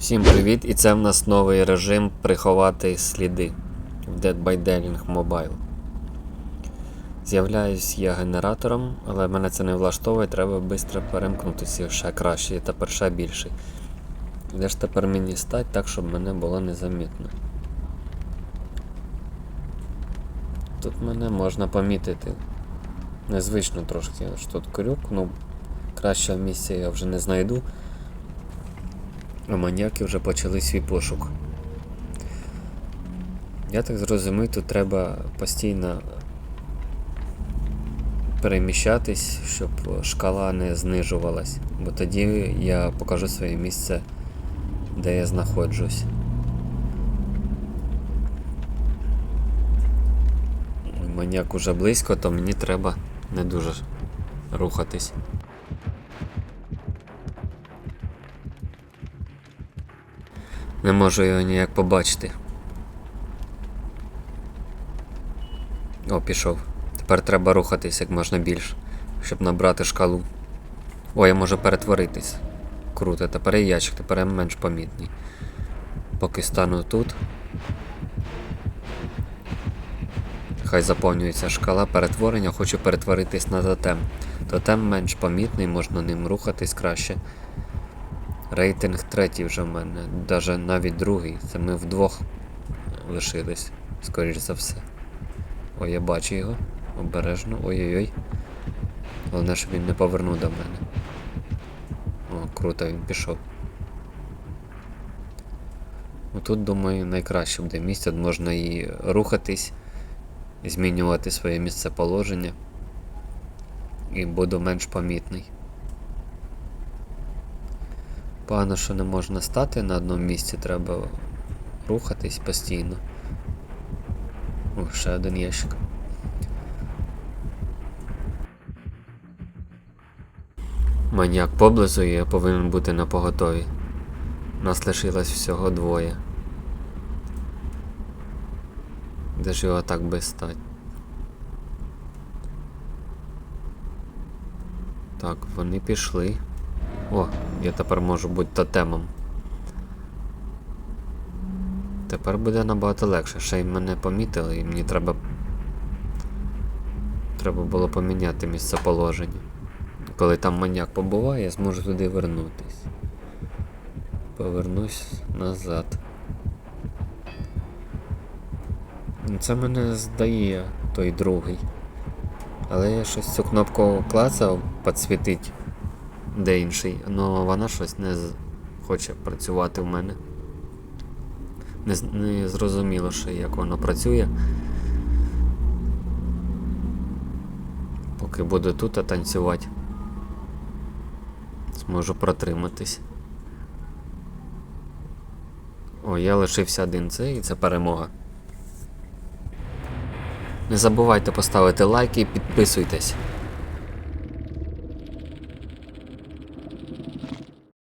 Всім привіт! І це в нас новий режим приховати сліди в Dead by Daylight Mobile. З'являюсь я генератором, але мене це не влаштовує, треба швидко перемкнутися ще краще тепер ще більше. Де ж тепер мені стати так, щоб мене було незамітно? Тут мене можна помітити. Незвично трошки, що тут крюк, ну кращого місця я вже не знайду. А маньяки вже почали свій пошук. Я так зрозумів, тут треба постійно переміщатись, щоб шкала не знижувалась, бо тоді я покажу своє місце, де я знаходжусь. Маньяк уже близько, то мені треба не дуже рухатись. Не можу його ніяк побачити. О, пішов. Тепер треба рухатись як можна більше, щоб набрати шкалу. О, я можу перетворитись. Круто, тепер і ячик, тепер я менш помітний. Поки стану тут. Хай заповнюється шкала перетворення, хочу перетворитись на тотем. Тотем менш помітний, можна ним рухатись краще. Рейтинг третій вже в мене, даже навіть другий. Це ми вдвох лишились, скоріш за все. Ой, я бачу його. Обережно. Ой-ой-ой. Головне, щоб він не повернув до мене. О, круто, він пішов. Ну тут, думаю, найкраще буде місце, можна і рухатись, змінювати своє місцеположення. І буду менш помітний. Погано, що не можна стати на одному місці, треба рухатись постійно. О, ще один ящик. Маньяк поблизу і я повинен бути на поготові. Нас лишилось всього двоє. Де ж його так би стать? Так, вони пішли. О, я тепер можу бути тотемом. Тепер буде набагато легше. Ще й мене помітили, і мені треба. Треба було поміняти місцеположення. Коли там маньяк побуває, я зможу туди вернутись. Повернусь назад. Ну, Це мене здає той другий. Але я щось цю кнопку клацав підсвітить де інший, але вона щось не хоче працювати в мене. Не, не зрозуміло ще, як воно працює. Поки буду тут а танцювати, зможу протриматись. О, я лишився один це і це перемога. Не забувайте поставити лайки і підписуйтесь.